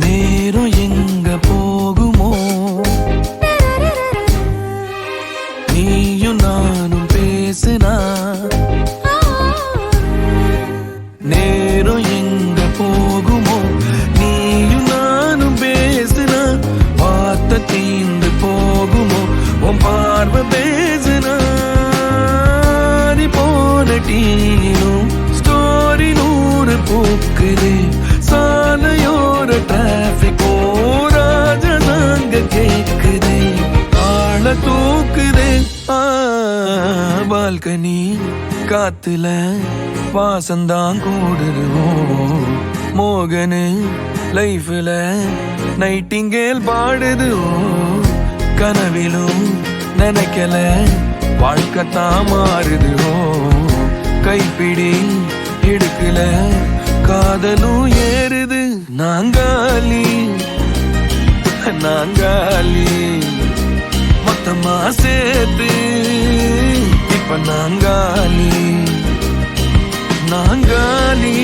நேரம் எங்க போகுமோ? நீயும் நானும் பேசுனா? நேரம் எங்க போகுமோ? நீயும் நானும் பேசுனா? வார்த்தை தீந்து போகுமோ? உன் பார்வை பேசுனா? போன டீனும் ஸ்டோரி நூறு பூக்குது. பால்கனி காத்துல வாசந்தான் கூடுதுவோ மோகனு லைஃப்ல நைட்டிங்கேல் பாடுதுவோ கனவிலும் நினைக்கல வாழ்க்கத்தான் மாறுதுவோ கைப்பிடி எடுக்கல காதலும் ஏறுது. நாங்காலி நாங்காலி மொத்தமா சேர்த்து அப்ப நாங்கானி நாங்கானி